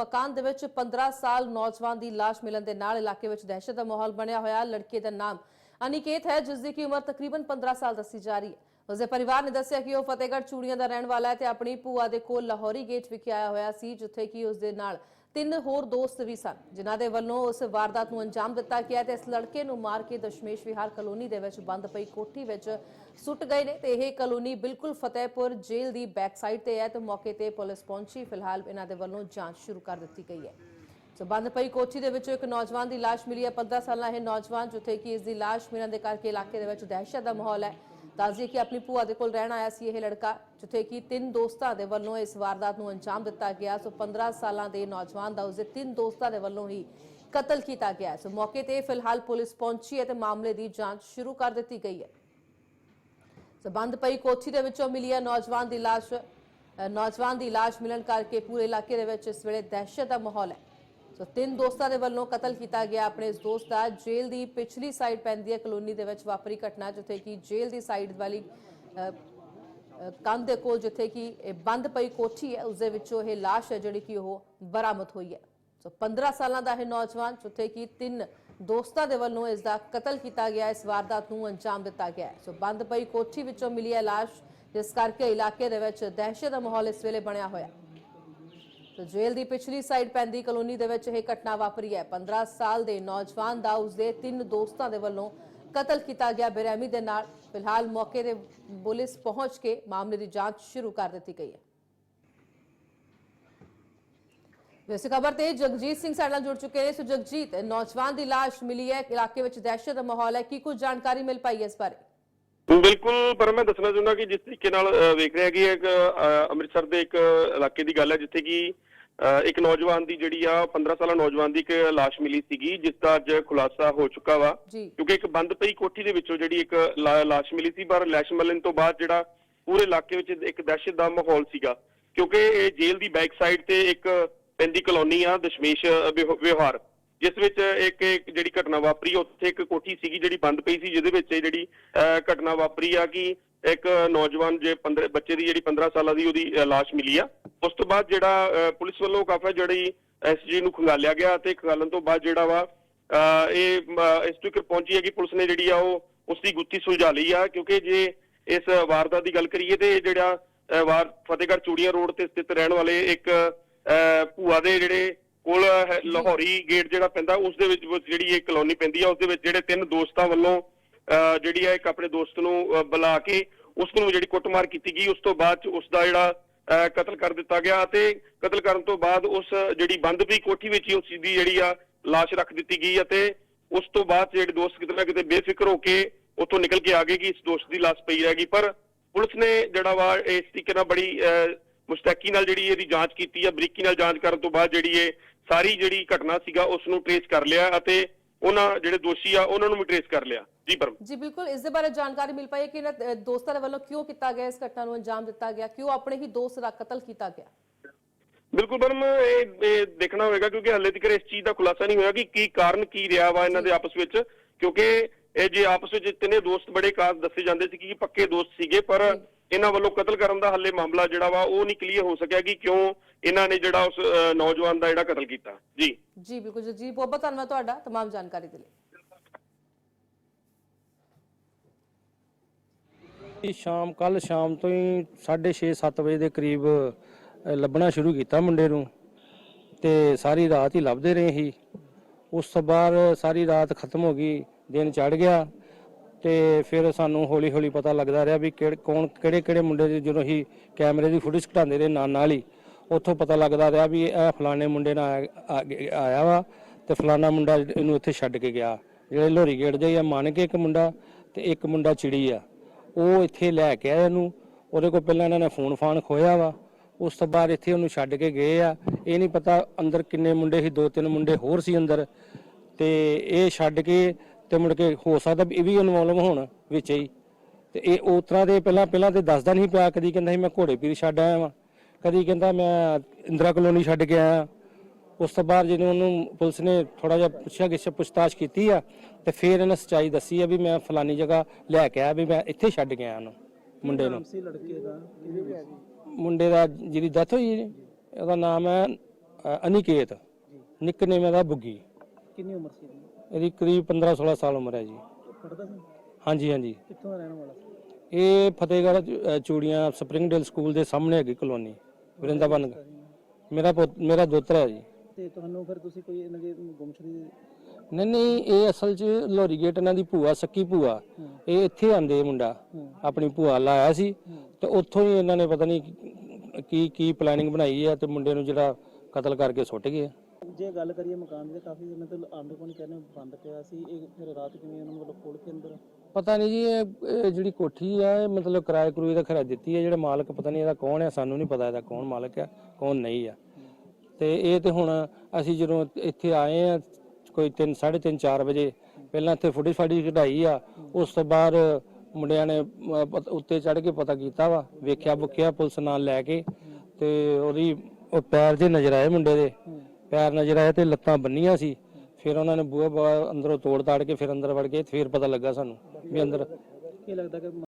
ਮਕਾਨ ਦੇ ਵਿੱਚ 15 ਸਾਲ ਨੌਜਵਾਨ ਦੀ ਲਾਸ਼ ਮਿਲਣ ਦੇ ਨਾਲ ਇਲਾਕੇ ਵਿੱਚ ਦਹਿਸ਼ਤ ਦਾ ਮਾਹੌਲ ਬਣਿਆ ਹੋਇਆ। ਲੜਕੇ ਦਾ ਨਾਮ ਅਨਿਕੇਤ ਹੈ, ਜਿਸ ਦੀ ਉਮਰ ਤਕਰੀਬਨ 15 ਸਾਲ ਦੱਸੀ ਜਾ ਰਹੀ ਹੈ। ਉਸਦੇ ਪਰਿਵਾਰ ਨੇ ਦੱਸਿਆ ਕਿ ਉਹ ਫਤਿਹਗੜ੍ਹ ਚੂੜੀਆਂ ਦਾ ਰਹਿਣ ਵਾਲਾ ਹੈ ਤੇ ਆਪਣੀ ਭੂਆ ਦੇ ਕੋਲ ਲਾਹੌਰੀ ਗੇਟ ਵਿਖੇ ਆਇਆ ਹੋਇਆ ਸੀ, ਜਿੱਥੇ ਕਿ ਉਸਦੇ ਨਾਲ ਤਿੰਨ ਹੋਰ ਦੋਸਤ ਵੀ ਸਨ, ਜਿਨ੍ਹਾਂ ਦੇ ਵੱਲੋਂ ਉਸ ਵਾਰਦਾਤ ਨੂੰ ਅੰਜਾਮ ਦਿੱਤਾ ਗਿਆ ਤੇ ਇਸ ਲੜਕੇ ਨੂੰ ਮਾਰ ਕੇ ਦਸ਼ਮੇਸ਼ ਵਿਹਾਰ ਕਲੋਨੀ ਦੇ ਵਿੱਚ ਬੰਦ ਪਈ ਕੋਠੀ ਵਿੱਚ ਸੁੱਟ ਗਏ ਨੇ ਤੇ ਇਹ ਕਲੋਨੀ ਬਿਲਕੁਲ ਫਤਿਹਪੁਰ ਜੇਲ੍ਹ ਦੀ ਬੈਕ ਸਾਈਡ ਤੇ ਹੈ ਤੇ ਮੌਕੇ ਤੇ ਪੁਲਿਸ ਪਹੁੰਚੀ। ਫਿਲਹਾਲ ਇਹਨਾਂ ਦੇ ਵੱਲੋਂ ਜਾਂਚ ਸ਼ੁਰੂ ਕਰ ਦਿੱਤੀ ਗਈ ਹੈ। ਸੋ ਬੰਦ ਪਈ ਕੋਠੀ ਦੇ ਵਿੱਚੋਂ ਇੱਕ ਨੌਜਵਾਨ ਦੀ ਲਾਸ਼ ਮਿਲੀ ਹੈ। 15 ਸਾਲਾਂ ਇਹ ਨੌਜਵਾਨ, ਜਿੱਥੇ ਕਿ ਇਸ ਦੀ ਲਾਸ਼ ਮਿਲਣ ਦੇ ਕਰਕੇ ਇਲਾਕੇ ਦੇ ਵਿੱਚ ਦਹਿਸ਼ਤ ਦਾ ਮਾਹੌਲ ਹੈ। ਦੱਸਦੀ ਕਿ ਆਪਣੀ ਭੂਆ ਦੇ ਕੋਲ ਰਹਿਣ ਆਇਆ ਸੀ ਇਹ ਲੜਕਾ, ਜਿੱਥੇ ਕਿ ਤਿੰਨ ਦੋਸਤਾਂ ਦੇ ਵੱਲੋਂ ਇਸ ਵਾਰਦਾਤ ਨੂੰ ਅੰਜਾਮ ਦਿੱਤਾ ਗਿਆ। ਸੋ 15 ਸਾਲਾਂ ਦੇ ਨੌਜਵਾਨ ਦਾ ਉਸਦੇ ਤਿੰਨ ਦੋਸਤਾਂ ਦੇ ਵੱਲੋਂ ਹੀ ਕਤਲ ਕੀਤਾ ਗਿਆ। ਸੋ ਮੌਕੇ ਤੇ ਫਿਲਹਾਲ ਪੁਲਿਸ ਪਹੁੰਚੀ ਹੈ ਤੇ ਮਾਮਲੇ ਦੀ ਜਾਂਚ ਸ਼ੁਰੂ ਕਰ ਦਿੱਤੀ ਗਈ ਹੈ। ਸੋ ਬੰਦ ਪਈ ਕੋਠੀ ਦੇ ਵਿੱਚੋਂ ਮਿਲੀ ਹੈ ਨੌਜਵਾਨ ਦੀ ਲਾਸ਼। ਨੌਜਵਾਨ ਦੀ ਲਾਸ਼ ਮਿਲਣ ਕਰਕੇ ਪੂਰੇ ਇਲਾਕੇ ਦੇ ਵਿੱਚ ਇਸ ਵੇਲੇ ਦਹਿਸ਼ਤ ਦਾ ਮਾਹੌਲ ਹੈ। ਸੋ ਤਿੰਨ ਦੋਸਤਾਂ ਦੇ ਵੱਲੋਂ ਕਤਲ ਕੀਤਾ ਗਿਆ ਆਪਣੇ ਇਸ ਦੋਸਤ ਦਾ। ਜੇਲ੍ਹ ਦੀ ਪਿਛਲੀ ਸਾਈਡ ਪੈਂਦੀ ਹੈ ਕਲੋਨੀ ਦੇ ਵਿੱਚ ਵਾਪਰੀ ਘਟਨਾ, ਜਿੱਥੇ ਕਿ ਜੇਲ੍ਹ ਦੀ ਸਾਈਡ ਵਾਲੀ ਕੰਧ ਦੇ ਕੋਲ ਜਿੱਥੇ ਕਿ ਬੰਦ ਪਈ ਕੋਠੀ ਹੈ ਉਸ ਦੇ ਵਿੱਚੋਂ ਇਹ ਲਾਸ਼ ਹੈ ਜਿਹੜੀ ਕਿ ਉਹ ਬਰਾਮਦ ਹੋਈ ਹੈ। ਸੋ 15 ਸਾਲਾਂ ਦਾ ਇਹ ਨੌਜਵਾਨ, ਜਿੱਥੇ ਕਿ ਤਿੰਨ ਦੋਸਤਾਂ ਦੇ ਵੱਲੋਂ ਇਸ ਦਾ ਕਤਲ ਕੀਤਾ ਗਿਆ, ਇਸ ਵਾਰਦਾਤ ਨੂੰ ਅੰਜਾਮ ਦਿੱਤਾ ਗਿਆ ਸੋ ਬੰਦ ਪਈ ਕੋਠੀ ਵਿੱਚੋਂ ਮਿਲੀ ਹੈ ਲਾਸ਼, ਜਿਸ ਕਰਕੇ ਇਲਾਕੇ ਦੇ ਵਿੱਚ ਦਹਿਸ਼ਤ ਦਾ ਮਾਹੌਲ ਇਸ ਵੇਲੇ ਬਣਿਆ ਹੋਇਆ ਹੈ ਜੇਲ੍ਹ ਦੀ ਪਿਛਲੀ ਸਾਈਡ ਪੈਂਦੀ ਕਲੋਨੀ ਦੇ ਵਿੱਚ ਇਹ ਘਟਨਾ ਵਾਪਰੀ ਹੈ। 15 ਸਾਲ ਦੇ ਨੌਜਵਾਨ ਦਾ ਉਸਦੇ ਤਿੰਨ ਦੋਸਤਾਂ ਦੇ ਵੱਲੋਂ ਕਤਲ ਕੀਤਾ ਗਿਆ। ਬੇਰਹਿਮੀ ਦੇ ਨਾਲ ਫਿਲਹਾਲ ਮੌਕੇ ਤੇ ਪੁਲਿਸ ਪਹੁੰਚ ਕੇ ਮਾਮਲੇ ਦੀ ਜਾਂਚ ਸ਼ੁਰੂ ਕਰ ਦਿੱਤੀ ਗਈ ਹੈ। ਵੈਸੇ ਖਬਰ ਤੇ ਜਗਜੀਤ ਸਿੰਘ ਸਾਡੇ ਨਾਲ ਜੁੜ ਚੁੱਕੇ ਨੇ। ਸੋ ਜਗਜੀਤ, ਨੌਜਵਾਨ ਦੀ ਲਾਸ਼ ਮਿਲੀ ਹੈ। ਇਲਾਕੇ ਵਿੱਚ ਦਹਿਸ਼ਤ ਦਾ ਮਾਹੌਲ ਹੈ। ਕੀ ਕੁਝ ਜਾਣਕਾਰੀ ਮਿਲ ਪਾਈ ਹੈ ਇਸ ਬਾਰੇ? ਬਿਲਕੁਲ, ਪਰ ਮੈਂ ਦੱਸਣਾ ਚਾਹੁੰਦਾ ਕਿ ਜਿਸ ਤਰੀਕੇ ਨਾਲ ਵੇਖ ਰਿਹਾ ਕਿ ਇੱਕ ਅੰਮ੍ਰਿਤਸਰ ਦੇ ਇੱਕ ਇਲਾਕੇ ਦੀ ਗੱਲ ਹੈ, ਜਿੱਥੇ ਕਿ ਇੱਕ ਨੌਜਵਾਨ ਦੀ ਜਿਹੜੀ ਆ 15 ਸਾਲਾ ਨੌਜਵਾਨ ਦੀ ਇੱਕ ਲਾਸ਼ ਮਿਲੀ ਸੀਗੀ ਜਿਸ ਦਾ ਅੱਜ ਖੁਲਾਸਾ ਹੋ ਚੁੱਕਾ ਵਾ। ਕਿਉਂਕਿ ਇੱਕ ਬੰਦ ਪਈ ਕੋਠੀ ਦੇ ਵਿੱਚੋਂ ਜਿਹੜੀ ਇੱਕ ਲਾਸ਼ ਮਿਲੀ ਸੀ ਪਰ ਲਾਸ਼ ਮਿਲਣ ਤੋਂ ਬਾਅਦ ਜਿਹੜਾ ਪੂਰੇ ਇਲਾਕੇ ਵਿੱਚ ਇੱਕ ਦਹਿਸ਼ਤ ਦਾ ਮਾਹੌਲ ਸੀਗਾ। ਕਿਉਂਕਿ ਇਹ ਜੇਲ੍ਹ ਦੀ ਬੈਕ ਸਾਈਡ ਤੇ ਇੱਕ ਪੈਂਦੀ ਕਲੋਨੀ ਆ ਦਸ਼ਮੇਸ਼ ਵਿਹ- ਵਿਹਾਰ ਜਿਸ ਵਿੱਚ ਇੱਕ ਜਿਹੜੀ ਘਟਨਾ ਵਾਪਰੀ ਉੱਥੇ ਇੱਕ ਕੋਠੀ ਸੀਗੀ ਜਿਹੜੀ ਬੰਦ ਪਈ ਸੀ ਜਿਹਦੇ ਵਿੱਚ ਜਿਹੜੀ ਘਟਨਾ ਵਾਪਰੀ ਆ ਕਿ ਇੱਕ ਨੌਜਵਾਨ ਜੇ 15 ਬੱਚੇ ਦੀ ਜਿਹੜੀ 15 ਸਾਲਾਂ ਦੀ ਉਹਦੀ ਲਾਸ਼ ਮਿਲੀ ਆ। ਉਸ ਤੋਂ ਬਾਅਦ ਜਿਹੜਾ ਅਹ, ਪੁਲਿਸ ਵੱਲੋਂ ਕਾਫੀ ਜਿਹੜੀ ਐਸਜੀ ਨੂੰ ਖੰਗਾਲਿਆ ਗਿਆ ਤੇ ਖੰਗਾਲਣ ਤੋਂ ਬਾਅਦ ਜਿਹੜਾ ਵਾ ਇਹ ਇਸ ਤੱਕ ਪਹੁੰਚੀ ਹੈ ਕਿ ਪੁਲਿਸ ਨੇ ਜਿਹੜੀ ਆ ਉਹ ਉਸ ਦੀ ਗੁੱਥੀ ਸੁਲਝਾ ਲਈ ਆ ਕਿਉਂਕਿ ਜੇ ਇਸ ਵਾਰਦਾਤ ਦੀ ਗੱਲ ਕਰੀਏ ਤੇ ਜਿਹੜਾ ਵਾਰ ਫਤਿਹਗੜ੍ਹ ਚੂੜੀਆਂ ਰੋਡ ਤੇ ਸਥਿਤ ਰਹਿਣ ਵਾਲੇ ਇੱਕ ਅਹ, ਭੂਆ ਦੇ ਜਿਹੜੇ ਕੋਲ ਹੈ ਲਾਹੌਰੀ ਗੇਟ ਜਿਹੜਾ ਪੈਂਦਾ ਉਸ ਦੇ ਵਿੱਚ ਜਿਹੜੀ ਇਹ ਕਲੋਨੀ ਪੈਂਦੀ ਆ ਉਸ ਦੇ ਵਿੱਚ ਜਿਹੜੇ ਤਿੰਨ ਦੋਸਤਾਂ ਵੱਲੋਂ ਅਹ, ਜਿਹੜੀ ਆ ਇੱਕ ਆਪਣੇ ਦੋਸਤ ਨੂੰ ਬੁਲਾ ਕੇ ਉਸ ਨੂੰ ਜਿਹੜੀ ਕੁੱਟਮਾਰ ਕੀਤੀ ਗਈ ਉਸ ਤੋਂ ਬਾਅਦ ਚ ਉਸ ਦਾ ਜਿਹੜਾ ਕਤਲ ਕਰ ਦਿੱਤਾ ਗਿਆ ਅਤੇ ਕਤਲ ਕਰਨ ਤੋਂ ਬਾਅਦ ਉਸ ਜਿਹੜੀ ਬੰਦ ਪਈ ਕੋਠੀ ਵਿੱਚ ਹੀ ਉਸ ਦੀ ਜਿਹੜੀ ਆ ਲਾਸ਼ ਰੱਖ ਦਿੱਤੀ ਗਈ ਅਤੇ ਉਸ ਤੋਂ ਬਾਅਦ ਜਿਹੜੇ ਦੋਸਤ ਕਿਤੇ ਨਾ ਕਿਤੇ ਬੇਫਿਕਰ ਹੋ ਕੇ ਉੱਥੋਂ ਨਿਕਲ ਕੇ ਆ ਗਏ ਕਿ ਇਸ ਦੋਸਤ ਦੀ ਲਾਸ਼ ਪਈ ਰਹਿ ਗਈ। ਪਰ ਪੁਲਿਸ ਨੇ ਜਿਹੜਾ ਵਾ ਇਸ ਤਰੀਕੇ ਨਾਲ ਬੜੀ ਅਹ, ਮੁਸਤੈਕੀ ਨਾਲ ਜਿਹੜੀ ਇਹਦੀ ਜਾਂਚ ਕੀਤੀ ਆ ਬਰੀਕੀ ਨਾਲ ਜਾਂਚ ਕਰਨ ਤੋਂ ਬਾਅਦ ਜਿਹੜੀ ਇਹ ਸਾਰੀ ਜਿਹੜੀ ਘਟਨਾ ਸੀਗਾ ਉਸ ਨੂੰ ਟ੍ਰੇਸ ਕਰ ਲਿਆ ਅਤੇ ਉਹਨਾਂ ਜਿਹੜੇ ਦੋਸ਼ੀ ਆ ਉਹਨਾਂ ਨੂੰ ਵੀ ਟ੍ਰੇਸ ਕਰ ਲਿਆ। ਜੀ ਪਰਮ। ਜੀ ਬਿਲਕੁਲ। ਇਸ ਦੇ ਬਾਰੇ ਜਾਣਕਾਰੀ ਮਿਲ ਪਾਈ ਕਿ ਇਹਨਾਂ ਦੋਸਤਾਂ ਦੇ ਵੱਲੋਂ ਕਿਉਂ ਕੀਤਾ ਗਿਆ ਇਸ ਘਟਨਾ ਨੂੰ ਅੰਜਾਮ ਦਿੱਤਾ ਗਿਆ? ਕਿਉਂ ਆਪਣੇ ਹੀ ਦੋਸਤ ਦਾ ਕਤਲ ਕੀਤਾ ਗਿਆ? ਬਿਲਕੁਲ ਪਰਮ ਇਹ ਇਹ ਦੇਖਣਾ ਹੋਵੇਗਾ ਕਿਉਂਕਿ ਹੱਲੇ ਤੱਕ ਇਸ ਚੀਜ਼ ਦਾ ਖੁਲਾਸਾ ਨਹੀਂ ਹੋਇਆ ਕਿ ਕੀ ਕਾਰਨ ਕੀ ਰਿਹਾ ਵਾ ਇਹਨਾਂ ਦੇ ਆਪਸ ਵਿੱਚ। ਕਿਉਂਕਿ ਇਹ ਜੇ ਆਪਸ ਵਿੱਚ ਤਿੰਨੇ ਦੋਸਤ ਬੜੇ ਖਾਸ ਦੱਸੇ ਜਾਂਦੇ ਸੀ ਕਿ ਪੱਕੇ ਦੋਸਤ ਸੀਗੇ ਪਰ ਇਹਨਾਂ ਵੱਲੋਂ ਕਤਲ ਕਰਨ ਦਾ ਹੱਲੇ ਮਾਮਲਾ ਜਿਹੜਾ ਵਾ ਉਹ ਨਹੀਂ ਕਲੀਅਰ ਹੋ ਸਕਿਆ ਕਿ ਕਿਉਂ ਇਹਨਾਂ ਨੇ ਜਿਹੜਾ ਉਸ ਅ, ਨੌਜਵਾਨ ਦਾ ਜਿਹੜਾ ਕਤਲ ਕੀਤਾ ਜੀ ਜੀ ਬਿਲਕੁਲ ਜੀ ਜੀ ਬਹੁਤ ਬਹੁਤ ਧੰਨਵਾਦ ਤੁਹਾਡਾ तमाम ਜਾਣਕਾਰੀ ਦੇ ਲਈ ਇਹ ਸ਼ਾਮ ਕੱਲ ਸ਼ਾਮ ਤੋਂ ਹੀ 6:30 7 ਵਜੇ ਦੇ ਕਰੀਬ ਅ, ਲੱਭਣਾ ਸ਼ੁਰੂ ਕੀਤਾ ਮੁੰਡੇ ਨੂੰ ਤੇ ਸਾਰੀ ਰਾਤ ਹੀ ਲੱਭਦੇ ਰਹੇ ਸੀ ਉਸ ਤੋਂ ਬਾਅਦ ਸਾਰੀ ਰਾਤ ਖਤਮ ਹੋ ਗਈ ਦਿਨ ਚੜ ਗਿਆ ਤੇ ਫਿਰ ਸਾਨੂੰ ਹੌਲੀ ਹੌਲੀ ਪਤਾ ਲੱਗਦਾ ਰਿਹਾ ਵੀ ਕਿਹੜੇ ਕੌਣ ਕਿਹੜੇ ਕਿਹੜੇ ਮੁੰਡੇ ਦੇ ਜਦੋਂ ਹੀ ਕੈਮਰੇ ਦੀ ਫੁਟੇਜ ਘਟਾਉਂਦੇ ਰਹੇ ਨਾਲ ਨਾਲ ਹੀ ਉੱਥੋਂ ਪਤਾ ਲੱਗਦਾ ਰਿਹਾ ਵੀ ਇਹ ਫਲਾਣੇ ਮੁੰਡੇ ਨਾਲ ਆਇਆ- ਆਇਆ ਵਾ ਤੇ ਫਲਾਣਾ ਮੁੰਡਾ ਇਹਨੂੰ ਇੱਥੇ ਛੱਡ ਕੇ ਗਿਆ। ਜਿਹੜੇ ਲੋਰੀ ਗੇਟ ਦੇ ਆ ਮੰਨ ਕੇ ਇੱਕ ਮੁੰਡਾ ਤੇ ਇੱਕ ਮੁੰਡਾ ਚਿੜੀ ਆ। ਉਹ ਇੱਥੇ ਲੈ ਕੇ ਆਇਆ ਇਹਨੂੰ। ਉਹਦੇ ਕੋਲ ਪਹਿਲਾਂ ਇਹਨਾਂ ਨੇ ਫੋਨ ਫਾਨ ਖੋਇਆ ਵਾ। ਉਸ ਤੋਂ ਬਾਅਦ ਇੱਥੇ ਉਹਨੂੰ ਛੱਡ ਕੇ ਗਏ ਆ। ਇਹ ਨਹੀਂ ਪਤਾ ਅੰਦਰ ਕਿੰਨੇ ਮੁੰਡੇ ਸੀ, ਦੋ ਤਿੰਨ ਮੁੰਡੇ ਹੋਰ ਸੀ ਅੰਦਰ। ਤੇ ਇਹ ਛੱਡ ਕੇ ਤੇ ਮੁੜ ਕੇ ਹੋ ਸਕਦਾ ਵੀ ਇਹ ਵੀ ਇਨਵੋਲਵ ਹੋਣ ਵਿੱਚ ਹੀ। ਤੇ ਇਹ ਉਸ ਤਰ੍ਹਾਂ ਦੇ ਪਹਿਲਾਂ ਪਹਿਲਾਂ ਤੇ ਦੱਸਦਾ ਨਹੀਂ ਪਿਆ, ਕਦੀ ਕਹਿੰਦਾ ਸੀ ਮੈਂ ਘੋੜੇ ਪੀਰ ਛੱਡ ਆਇਆ ਵਾਂ। ਕਦੀ ਕਹਿੰਦਾ ਮੈਂ ਇੰਦਰਾ ਕਲੋਨੀ ਛੱਡ ਕੇ ਆਇਆ। ਉਸ ਤੋਂ ਬਾਅਦ ਜਦੋਂ ਉਹਨੂੰ ਪੁਲਿਸ ਨੇ ਥੋੜਾ ਜਿਹਾ ਪੁੱਛਿਆ ਗਿੱਛ ਪੁੱਛਤਾਛ ਕੀਤੀ ਆ ਤੇ ਫਿਰ ਇਹਨੇ ਸੱਚਾਈ ਦੱਸੀ ਆ ਵੀ ਮੈਂ ਫਲਾਨੀ ਜਗ੍ਹਾ ਲੈ ਕੇ ਆਇਆ ਵੀ ਮੈਂ ਇੱਥੇ ਛੱਡ ਗਿਆ ਉਹਨੂੰ ਮੁੰਡੇ ਨੂੰ। ਸੀ ਲੜਕੇ ਦਾ? ਮੁੰਡੇ ਦਾ ਜਿਹਦੀ ਡੈਥ ਹੋਈ ਜੀ, ਉਹਦਾ ਨਾਮ ਹੈ ਅਨਿਕੇਤ। ਨਿਕਨੇਮ ਇਹਦਾ ਬੁੱਗੀ। ਕਿੰਨੀ ਉਮਰ ਸੀ ਇਹਦੀ? ਕਰੀਬ 15 16 ਸਾਲ ਉਮਰ ਹੈ ਜੀ। ਪੜਦਾ ਸੀ? ਹਾਂਜੀ ਹਾਂਜੀ। ਕਿੱਥੋਂ ਰਹਿਣ ਵਾਲਾ ਇਹ ਫਤਿਹਗੜ੍ਹ ਚੂੜੀਆਂ ਸਪਰਿੰਗਡੇਲ ਸਕੂਲ ਦੇ ਸਾਹਮਣੇ ਹੈਗੀ ਕਲੋਨੀ। ਵਰਿੰਦਾਵਨ ਮੇਰਾ ਪੁੱਤ ਮੇਰਾ ਦੋਤਰਾ ਹੈ ਜੀ। ਤੇ ਤੁਹਾਨੂੰ ਫਿਰ ਤੁਸੀਂ ਕੋਈ ਇਹਨਾਂ ਦੇ ਗੁੰਮਸ਼ੁਦੀ ਨਹੀਂ ਨਹੀਂ ਇਹ ਅਸਲ 'ਚ ਲੋਰੀ ਗੇਟ ਇਹਨਾਂ ਦੀ ਭੂਆ ਸੱਕੀ ਭੂਆ। ਇਹ ਇੱਥੇ ਆਂਦੇ ਮੁੰਡਾ। ਆਪਣੀ ਭੂਆ ਲਾਇਆ ਸੀ। ਤੇ ਉੱਥੋਂ ਹੀ ਇਹਨਾਂ ਨੇ ਪਤਾ ਨਹੀਂ ਕੀ ਕੀ ਪਲੈਨਿੰਗ ਬਣਾਈ ਹੈ ਤੇ ਮੁੰਡੇ ਨੂੰ ਜਿਹੜਾ ਕਤਲ ਕਰਕੇ ਸੁੱਟ ਗਏ ਜੇ ਗੱਲ ਕਰੀਏ ਮਕਾਨ ਦੀ ਕਾਫੀ ਦਿਨਾਂ ਤੋਂ ਆਂਡੇ ਕੋਲ ਕਹਿੰਦੇ ਬੰਦ ਪਿਆ ਸੀ। ਇਹ ਫਿਰ ਰਾਤ ਕਿਵੇਂ ਉਹਨਾਂ ਵੱਲੋਂ ਖੋਲ ਕੇ ਅੰਦਰ? ਪਤਾ ਨਹੀਂ ਜੀ ਇਹ ਇਹ ਜਿਹੜੀ ਕੋਠੀ ਆ ਇਹ ਮਤਲਬ ਕਿਰਾਏ ਕਰੂਏ ਦਾ ਖਰਾ ਦਿੱਤੀ ਹੈ ਜਿਹੜਾ ਮਾਲਕ ਪਤਾ ਨਹੀਂ ਇਹਦਾ ਕੌਣ ਹੈ ਸਾਨੂੰ ਨਹੀਂ ਪਤਾ ਇਹਦਾ ਕੌਣ ਮਾਲਕ ਹੈ ਕੌਣ ਨਹੀਂ ਆ। ਤੇ ਇਹ ਤੇ ਹੁਣ ਅਸੀਂ ਜਦੋਂ ਇੱਥੇ ਆਏ ਆ ਕੋਈ 3 3:30 4 ਵਜੇ ਪਹਿਲਾਂ ਇੱਥੇ ਫੁੱਟੀ ਫਾੜੀ ਕਢਾਈ ਆ। ਉਸ ਤੋਂ ਬਾਅਦ ਮੁੰਡਿਆਂ ਨੇ ਅਮ, ਪਤ- ਉੱਤੇ ਚੜ ਕੇ ਪਤਾ ਕੀਤਾ ਵਾ ਵੇਖਿਆ ਬੁੱਕਿਆ ਪੁਲਿਸ ਨਾਲ ਲੈ ਕੇ ਤੇ ਉਹਦੀ ਉਹ ਪੈਰ ਜੇ ਨਜ਼ਰ ਆਏ ਮੁੰਡੇ ਦੇ ਪੈਰ ਨਜ਼ਰ ਆਏ ਤੇ ਲੱਤਾਂ ਬੰਨੀਆਂ ਸੀ। ਫਿਰ ਉਹਨਾਂ ਨੇ ਬੂਹਾ ਬਾ ਅੰਦਰੋਂ ਤੋੜ ਤਾੜ ਕੇ ਫਿਰ ਅੰਦਰ ਵੜ ਗਏ। ਫਿਰ ਪਤਾ ਲੱਗਾ ਸਾਨੂੰ ਵੀ ਅੰਦਰ ਕੀ ਲੱਗਦਾ ਕਿ